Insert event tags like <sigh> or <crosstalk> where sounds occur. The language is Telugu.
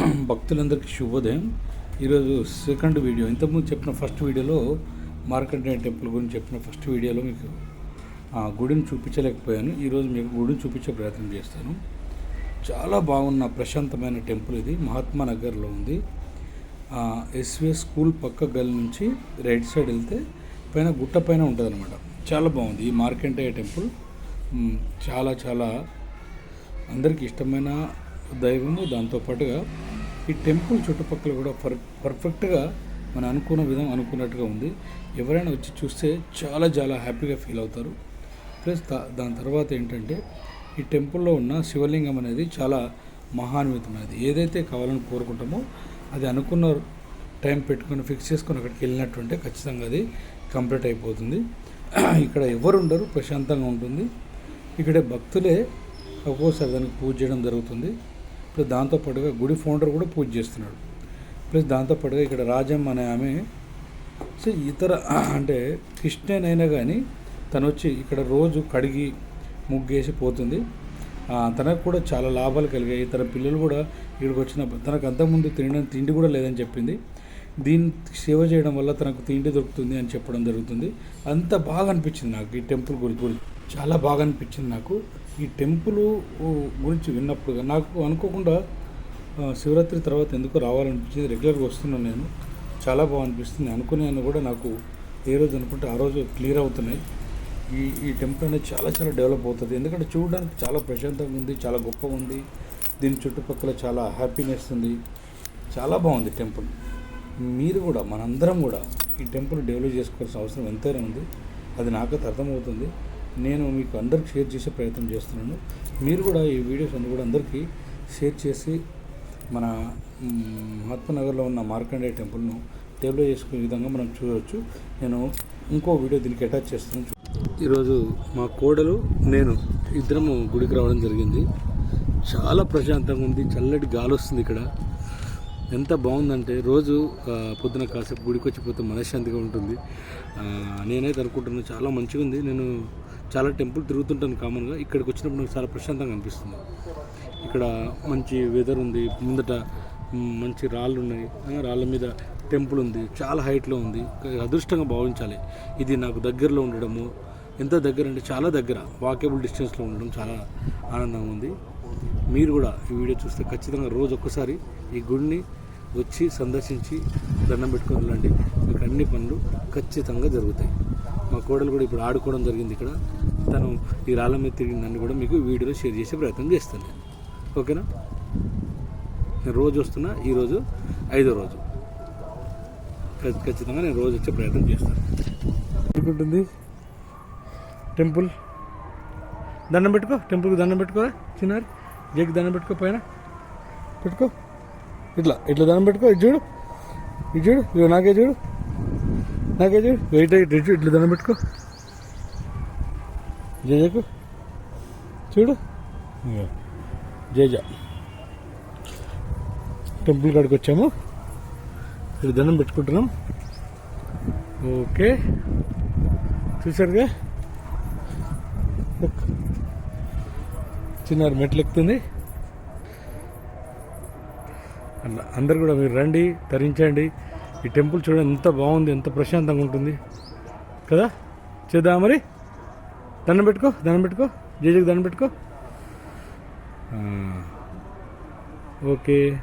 భక్తులందరికీ శుభోదయం. ఈరోజు సెకండ్ వీడియో ఇంతకుముందు చెప్పిన ఫస్ట్ వీడియోలో మార్కండేయ టెంపుల్ గురించి చెప్పిన ఫస్ట్ వీడియోలో మీకు ఆ గుడిని చూపించలేకపోయాను. ఈరోజు మీకు గుడిని చూపించే ప్రయత్నం చేస్తాను. చాలా బాగున్న ప్రశాంతమైన టెంపుల్ ఇది. మహాత్మా నగర్లో ఉంది. ఎస్విఎస్ స్కూల్ పక్క గల్ నుంచి రైట్ సైడ్ వెళ్తే పైన గుట్ట పైన ఉంటుంది అనమాట చాలా బాగుంది ఈ మార్కండేయ టెంపుల్. చాలా చాలా అందరికీ ఇష్టమైన దైవము. దాంతోపాటుగా ఈ టెంపుల్ చుట్టుపక్కల కూడా పర్ పర్ఫెక్ట్గా మనం అనుకున్న విధం అనుకున్నట్టుగా ఉంది. ఎవరైనా వచ్చి చూస్తే చాలా చాలా హ్యాపీగా ఫీల్ అవుతారు. ప్లస్ దా దాని తర్వాత ఏంటంటే ఈ టెంపుల్లో ఉన్న శివలింగం అనేది చాలా మహాన్వితమైనది. ఏదైతే కావాలని కోరుకుంటామో అది అనుకున్న టైం పెట్టుకొని ఫిక్స్ చేసుకుని అక్కడికి వెళ్ళినట్టుంటే ఖచ్చితంగా అది కంప్లీట్ అయిపోతుంది. <clears throat> ఇక్కడ ఎవరు ఉండరు ప్రశాంతంగా ఉంటుంది. ఇక్కడ భక్తులే ఒక్కోసారి దానికి పూజ చేయడం జరుగుతుంది. ప్లస్ దాంతోపాటుగా గుడి ఫౌండర్ కూడా పూజ చేస్తున్నాడు. ప్లస్ దాంతోపాటుగా ఇక్కడ రాజమ్మ అనే ఆమె సో ఇతర అంటే కృష్ణనైనా కానీ తను వచ్చి ఇక్కడ రోజు కడిగి ముగ్గేసి పోతుంది. తనకు కూడా చాలా లాభాలు కలిగాయి. తన పిల్లలు కూడా ఇక్కడికి వచ్చిన తనకు అంతకుముందు తినడం తిండి కూడా లేదని చెప్పింది. దీన్ని సేవ చేయడం వల్ల తనకు తిండి దొరుకుతుంది అని చెప్పడం జరుగుతుంది. అంత బాగా అనిపించింది నాకు ఈ టెంపుల్ గురించి గురించి చాలా బాగా అనిపించింది నాకు. ఈ టెంపుల్ గురించి విన్నప్పుడు నాకు అనుకోకుండా శివరాత్రి తర్వాత ఎందుకు రావాలనిపించింది రెగ్యులర్గా వస్తున్నాను నేను. చాలా బాగా అనిపిస్తుంది అనుకునేను కూడా నాకు ఏ రోజు అనుకుంటే ఆ రోజు క్లియర్ అవుతున్నాయి. ఈ ఈ టెంపుల్ అనేది చాలా చాలా డెవలప్ అవుతుంది. ఎందుకంటే చూడడానికి చాలా ప్రశాంతంగా ఉంది చాలా గొప్పగా ఉంది. దీని చుట్టుపక్కల చాలా హ్యాపీనెస్ ఉంది. చాలా బాగుంది టెంపుల్. మీరు కూడా మనందరం కూడా ఈ టెంపుల్ డెవలప్ చేసుకోవాల్సిన అవసరం ఎంతైనా ఉంది. అది నాకు అర్థమవుతుంది. నేను మీకు అందరికి షేర్ చేసే ప్రయత్నం చేస్తున్నాను. మీరు కూడా ఈ వీడియోస్ అన్ని కూడా అందరికీ షేర్ చేసి మన మహాత్మానగర్లో ఉన్న మార్కండే టెంపుల్ను డెవలప్ చేసుకునే విధంగా మనం చూడవచ్చు నేను ఇంకో వీడియో దీనికి అటాచ్ చేస్తున్నాను. ఈరోజు మా కోడలు నేను ఇద్దరము గుడికి రావడం జరిగింది. చాలా ప్రశాంతంగా ఉంది చల్లటి గాలి వస్తుంది ఇక్కడ. ఎంత బాగుందంటే రోజు పొద్దున కాసేపు గుడికి వచ్చిపోతే మనశ్శాంతిగా ఉంటుంది. నేనైతే అనుకుంటున్నాను చాలా మంచిగా ఉంది నేను చాలా టెంపుల్ తిరుగుతుంటాను కామన్గా. ఇక్కడికి వచ్చినప్పుడు నాకు చాలా ప్రశాంతంగా అనిపిస్తుంది. ఇక్కడ మంచి వెదర్ ఉంది. ముందట మంచి రాళ్ళు ఉన్నాయి. రాళ్ళ మీద టెంపుల్ ఉంది. చాలా హైట్లో ఉంది. అదృష్టంగా భావించాలి. ఇది నాకు దగ్గరలో ఉండడము. ఎంత దగ్గర అంటే చాలా దగ్గర. వాకేబుల్ డిస్టెన్స్లో ఉండడం చాలా ఆనందంగా ఉంది. మీరు కూడా ఈ వీడియో చూస్తే ఖచ్చితంగా రోజు ఒక్కసారి ఈ గుడిని వచ్చి సందర్శించి దండం పెట్టుకొని వెళ్ళండి. మీకు అన్ని పనులు ఖచ్చితంగా జరుగుతాయి. మా కోడలు కూడా ఇప్పుడు ఆడుకోవడం జరిగింది ఇక్కడ. తను ఈ రాళ్ళ మీద తిరిగిందని కూడా మీకు వీడియోలో షేర్ చేసే ప్రయత్నం చేస్తాను నేను. ఓకేనా? నేను రోజు వస్తున్నా ఈరోజు ఐదో రోజు. ఖచ్చితంగా నేను రోజు వచ్చే ప్రయత్నం చేస్తాను. ఎందుకుంటుంది టెంపుల్? దండం పెట్టుకో టెంపుల్కి దండం పెట్టుకో చిన్నారి జగ్గి దండం పెట్టుకో పైన. పెట్టుకో. ఇట్లా ఇట్లా దండం పెట్టుకో ఇది చూడు. ఇది చూడు ఇవి నాకే చూడు. నాకే వెయిట్ అయ్యి ఇటు ఇట్లా దండం పెట్టుకో. జయకు. చూడు. ఇగో. జయజ. టెంపుల్ కాడికి వచ్చాము. ఇక్కడ దండం పెట్టుకుంటున్నాం. ఓకే. చూసారుగా చిన్నారు మెట్లు ఎక్కుతుంది. అన్న అందరు కూడా మీరు రండి తరించండి. ఈ టెంపుల్ చూడండి ఎంత బాగుంది ఎంత ప్రశాంతంగా ఉంటుంది. కదా? చేద్దాం మరి? దండం పెట్టుకో దండం పెట్టుకో. జేజీకి దండం పెట్టుకో. ఓకే.